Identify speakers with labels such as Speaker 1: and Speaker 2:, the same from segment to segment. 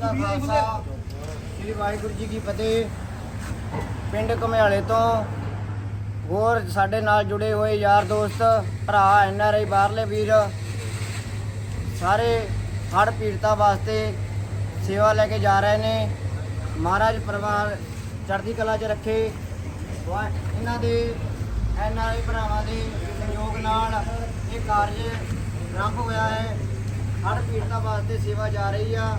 Speaker 1: ਦਾ ਖਾਲਸਾ। ਸ੍ਰੀ ਵਾਹਿਗੁਰੂ ਜੀ ਕੀ ਫਤਿਹ। ਪਿੰਡ ਘਮਿਆਲੇ ਤੋਂ ਹੋਰ ਸਾਡੇ ਨਾਲ ਜੁੜੇ ਹੋਏ ਯਾਰ ਦੋਸਤ, ਭਰਾ, ਐਨ ਆਰ ਆਈ, ਬਾਹਰਲੇ ਵੀਰ, ਸਾਰੇ ਹੜ੍ਹ ਪੀੜਤਾ ਵਾਸਤੇ ਸੇਵਾ ਲੈ ਕੇ ਜਾ ਰਹੇ ਨੇ। ਮਹਾਰਾਜ ਪਰਿਵਾਰ ਚੜ੍ਹਦੀ ਕਲਾ 'ਚ ਰੱਖੇ। ਵਾ- ਇਹਨਾਂ ਦੇ ਐਨ ਆਰ ਆਈ ਭਰਾਵਾਂ ਦੇ ਸਹਿਯੋਗ ਨਾਲ ਇਹ ਕਾਰਜ ਆਰੰਭ ਹੋਇਆ ਹੈ। ਹੜ੍ਹ ਪੀੜਤਾਂ ਵਾਸਤੇ ਸੇਵਾ ਜਾ ਰਹੀ ਆ।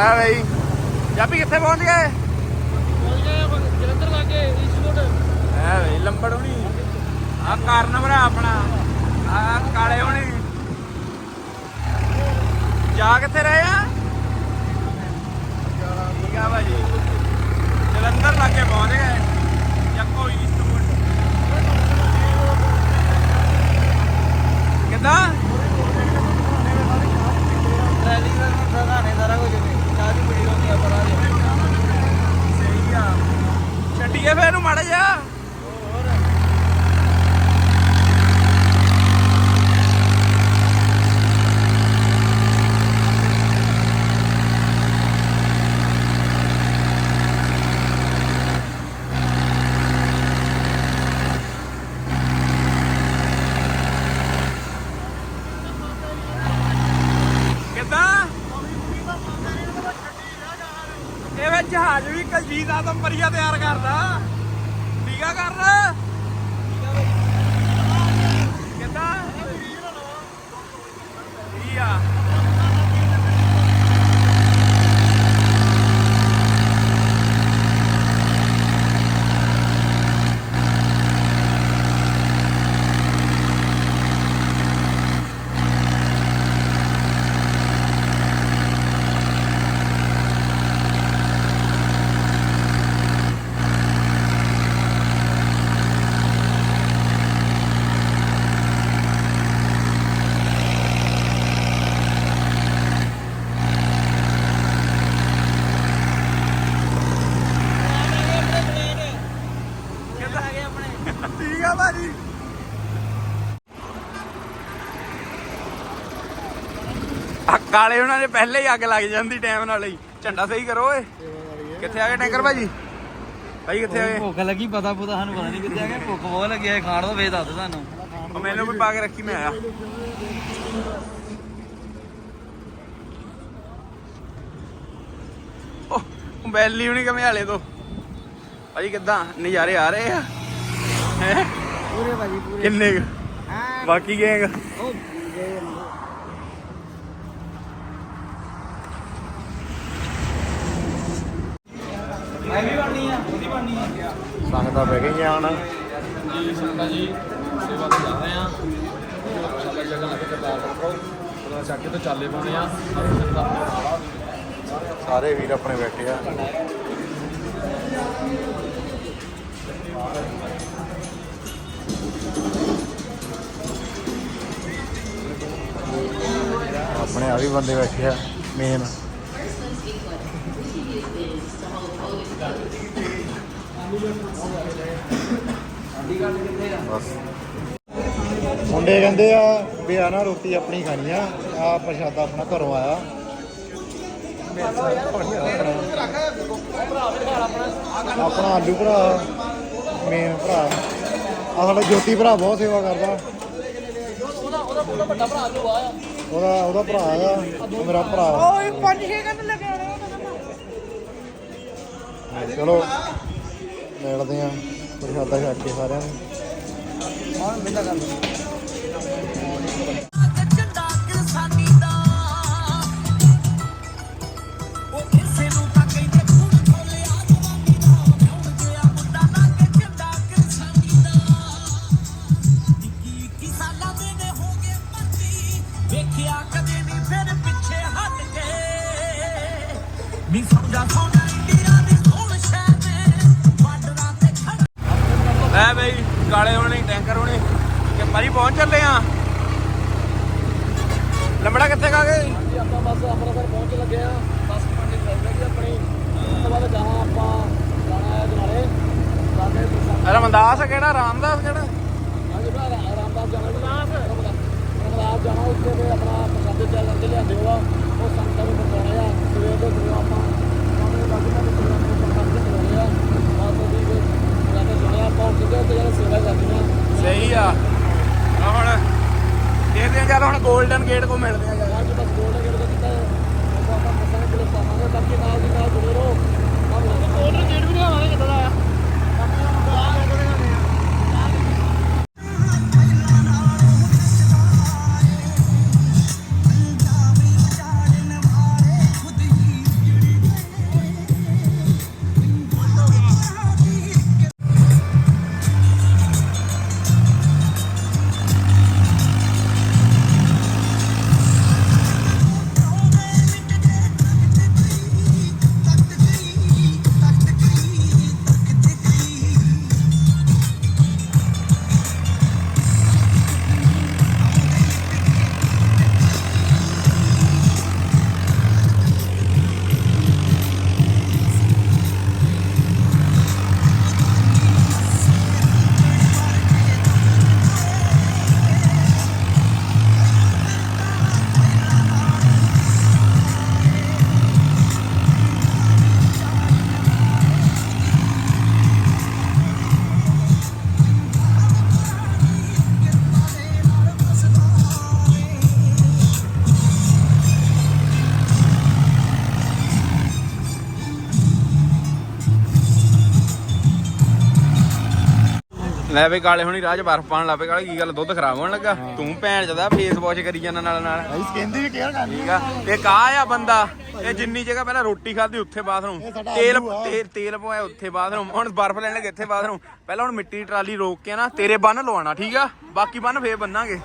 Speaker 2: ਆ ਬਈ। ਜਾਪੀ ਕਿੱਥੇ ਪਹੁੰਚ ਗਏ?
Speaker 1: ਜਲੰਧਰ ਲਾਗੇ ਈਸਟਵੁੱਡ
Speaker 2: ਐ ਬਈ, ਲੰਬੜ ਹੋਣੀ। ਆ ਕਾਰਨ ਭਰਾ ਆਪਣਾ। ਆ ਕਾਲੇ ਹੋਣੀ। ਜਾ ਕਿੱਥੇ ਰਹੇ ਆ? ਠੀਕ ਆ ਭਾਜੀ ਜਲੰਧਰ ਲਾਗੇ ਪਹੁੰਚ ਗਏ। ਚੱਕੋ ਈਸਟਵੁੱਡ ਕਿੱਦਾਂ?
Speaker 1: ਰੈਲੀ ਦਾ ਸਾਰਾ ਕੁਝ ਸਾਰੀ ਵੀਡੀਓ ਹੁੰਦੀ ਆ ਪਰ ਆ
Speaker 2: ਸਹੀ ਆ ਛੱਡੀਏ ਫੇਰ ਨੂੰ ਮੜ ਜਾ ਕਿੱਦਾਂ ਇਹ ਵਿੱਚ ਜਹਾਜ਼ ਵੀ ਕਲਜੀਤ ਤਿਆਰ ਕਰਦਾ ਠੀਕ ਆ ਕਰਨ ਕਿੱਦਾਂ ਠੀਕ ਆ ਕਿੱਦਾਂ ਹੈਗੇ ਆਪਣੇ ਠੀਕ ਆ ਭਾਜੀ ਆ ਕਾਲੇ ਉਹਨਾਂ ਦੇ ਪਹਿਲੇ ਹੀ ਅੱਗ ਲੱਗ ਜਾਂਦੀ ਟਾਈਮ ਨਾਲ ਹੀ। ਝੰਡਾ ਸਹੀ ਕਰੋ ਓਏ। ਕਿੱਥੇ ਆ ਗਏ ਟੈਂਕਰ ਭਾਜੀ? ਭਾਈ ਕਿੱਥੇ ਆ ਗਏ?
Speaker 1: ਭੁੱਖ ਲੱਗੀ ਪਤਾ ਪੁਤਾ ਸਾਨੂੰ ਪਤਾ ਨਹੀਂ ਕਿੱਥੇ ਆ ਗਏ। ਭੁੱਖ ਬਹੁਤ ਲੱਗੀ ਹੈ ਖਾਣ ਤੋਂ ਵੇਚ ਦੱਸ ਤੁਹਾਨੂੰ
Speaker 2: ਉਹ ਮੈਨੂੰ ਵੀ ਪਾ ਕੇ ਰੱਖੀ ਮੈਂ ਆਇਆ। ਉਹ ਬੈਲੀ ਹੁਣੀ ਕਮੇ ਹਾਲੇ ਤੋਂ। ਭਾਜੀ ਕਿੱਦਾਂ? ਨਜ਼ਾਰੇ ਆ ਰਹੇ ਆ। ਹੈ?
Speaker 1: ਪੂਰੇ ਭਾਜੀ ਪੂਰੇ।
Speaker 2: ਕਿੰਨੇ ਬਾਕੀ ਗਏਗਾ
Speaker 1: ਉਹ ਗਏ ਨੇ। ਮੈਂ ਵੀ ਬਣਨੀ ਆ ਉਹਦੀ ਬਣਨੀ ਆ।
Speaker 2: ਸੰਗਤਾਂ ਬਹਿ ਗਈਆਂ ਹੁਣ।
Speaker 3: ਜੀ ਸੰਗਤਾਂ ਜੀ ਸੇਵਾ ਤੇ ਜਾ ਰਹੇ ਆ। ਸਾਡਾ ਜਗ੍ਹਾ ਲੱਗੇ ਕਰਤਾਰ ਰੱਖੋ ਉਹਦਾ ਚੱਕ ਕੇ ਤੇ ਚਾਲੇ ਪਾਉਣੇ ਆ। ਸਾਰੇ
Speaker 2: ਵੀਰ ਆਪਣੇ ਬੈਠੇ ਆ।
Speaker 4: ਆਪਣੇ ਆ ਵੀ ਬੰਦੇ ਬੈਠੇ ਆ ਮੇਨ ਬਸ। ਮੁੰਡੇ ਕਹਿੰਦੇ ਆ ਵੀ ਆ ਨਾ ਰੋਟੀ ਆਪਣੀ ਖਾਣੀ ਆ। ਆ ਪ੍ਰਸ਼ਾਦਾ ਆਪਣਾ ਘਰੋਂ ਆਇਆ। ਆਪਣਾ ਆਲੂ ਭਰਾ ਮੇਨ ਭਰਾ। ਆ ਸਾਡਾ ਜੋਤੀ ਭਰਾ ਬਹੁਤ ਸੇਵਾ ਕਰਦਾ। ਉਹਦਾ ਉਹਦਾ ਭਰਾ ਆ। ਉਹ ਮੇਰਾ ਭਰਾ। ਓਏ 5-6 ਘੰਟੇ ਲੱਗੇ ਚਲੋ। ਮਿਲਦੇ ਆ ਪ੍ਰਸ਼ਾਦਾ ਛੱਡ ਕੇ ਸਾਰਿਆਂ ਨੂੰ
Speaker 1: ਹੁਣ ਬਿੰਦਾ ਕਰ
Speaker 5: ਝੰਡਾ ਕਿਸਾਨੀ ਦਾ ਉਹ ਕਿਸੇ ਨੂੰ ਤਾਂ ਕਹਿੰਦੇ ਖੂਨ ਖੋਲਿਆ ਜਵਾਨੀ ਦਾ ਹੁਣ ਗਿਆ ਮੁੰਡਾ ਲਾ ਕੇ ਝੰਡਾ ਕਿਸਾਨੀ ਦਾ ਇੱਕੀ ਇੱਕੀ ਸਾਲਾਂ ਦੇ ਨੇ ਹੋ ਗਏ ਮਰਦੀ ਵੇਖਿਆ ਕਦੇ ਨਹੀਂ ਫਿਰ ਪਿੱਛੇ ਹਟ ਕੇ ਨੀ ਸਮਝਾ ਸੋਨਾ ਇੰਡੀਆ ਦੀ
Speaker 2: ਲੈ ਬਈ ਕਾਲੇ ਹੋਣੇ ਟੈਂਕਰ ਹੋਣੇ ਕਿ ਭਾਜੀ ਪਹੁੰਚ ਚੱਲੇ ਆ। ਲੰਬੜਾ ਕਿੱਥੇ ਕਾ ਗਏ
Speaker 3: ਜੀ? ਆਪਾਂ ਬਸ ਅੰਮ੍ਰਿਤਸਰ ਪਹੁੰਚ ਲੱਗੇ ਆ। ਬੱਸ ਮੰਡੀ ਚੱਲ ਰਹੀ ਆਪਣੀ। ਉਸ ਤੋਂ ਬਾਅਦ ਜਾਣਾ ਆਪਾਂ ਜਾਣਾ ਹੈ ਜਨਾਲੇ ਸਾਡੇ
Speaker 2: ਰਮਦਾਸ ਕਿਹੜਾ? ਰਾਮਦਾਸ ਕਿਹੜਾ?
Speaker 3: ਹਾਂਜੀ ਭਰਾ ਆਰਾਮਦਾਸ ਜਾਣਾ ਰਮਦਾਸ ਜਾਣਾ ਉੱਥੇ ਤੇ ਆਪਣਾ ਪ੍ਰਸ਼ਾਦੇ ਚੱਲ ਜਾਂਦੇ ਲਿਆਂਦੇ ਉਹ ਸੰਗਤਾਂ ਨੂੰ ਪਹੁੰਚਾਉਣੇ ਆ। ਸਵੇਰ ਦੇ ਆਪਾਂ ਸਾਹਮਣੇ ਲੱਗ ਕੇ ਤੇ ਪ੍ਰਸ਼ਾਦੇ ਚਲਾਉਣੇ ਆ ਬਸ ਉਹਦੀ ਕੋਈ ਆ ਆਪਾਂ ਉੱਥੇ ਤੇ ਜਿਹੜੇ ਸੇਵਾ ਕਰਨੀ ਆ।
Speaker 2: ਸਹੀ ਆ। ਆ ਹੁਣ ਦੇਖਦੇ ਆ ਚੱਲ ਹੁਣ 골ਡਨ ਗੇਟ ਕੋ ਮਿਲਦੇ ਆ ਯਾਰ।
Speaker 3: ਅੱਜ ਬਸ ਗੋਲ ਗੇੜ ਦੇ ਕਿਤਾ ਆਪਾਂ ਆਪਾਂ ਮਸਾਂ ਕੋਲ ਪਾਵਾਂਗੇ ਬਾਕੀ ਨਾਲ ਦੀ ਨਾਲ ਜੁੜੇ ਰਹੋ। ਆਹ ਗੋਲ ਗੇੜ ਵੀ ਨਹੀਂ ਆਵਾਂਗੇ ਕਿੱਦਾਂ ਦਾ ਆ?
Speaker 2: ਲੈ ਬਈ ਕਾਲੇ ਹੁਣੀ ਰਾਹ 'ਚ ਬਰਫ਼ ਪਾਣ ਲੱਪੇ ਕਾਲੇ ਕੀ ਗੱਲ ਦੁੱਧ ਖਰਾਬ ਹੋਣ ਲੱਗਾ? ਤੂੰ ਭੈਣ ਜਦਾ ਫੇਸ ਵਾਸ਼ ਕਰੀ ਜਾਂਦਾ ਨਾਲ ਨਾਲ।
Speaker 4: ਭਾਈ ਸਕਿਨ ਦੀ ਵੀ ਕੇਅਰ ਕਰਨੀ
Speaker 2: ਠੀਕ ਆ। ਤੇ ਕਾ ਆ ਬੰਦਾ ਇਹ ਜਿੰਨੀ ਜਗ੍ਹਾ ਪਹਿਲਾਂ ਰੋਟੀ ਖਾਧੀ ਉੱਥੇ ਬਾਥਰੂਮ ਤੇਲ। ਤੇਲ ਤੇਲ ਪਵਾਇਆ ਉੱਥੇ ਬਾਥਰੂਮ ਹੁਣ ਬਰਫ਼ ਲੈਣ ਲੱਗੇ ਇੱਥੇ ਬਾਥਰੂਮ ਪਹਿਲਾਂ ਹੁਣ ਮਿੱਟੀ ਦੀ ਟਰਾਲੀ ਰੋਕ ਕੇ ਨਾ ਤੇਰੇ ਬੰਨ ਲਵਾਉਣਾ ਠੀਕ ਆ? ਬਾਕੀ ਬੰਨ ਫੇਰ ਬੰਨਾਂਗੇ।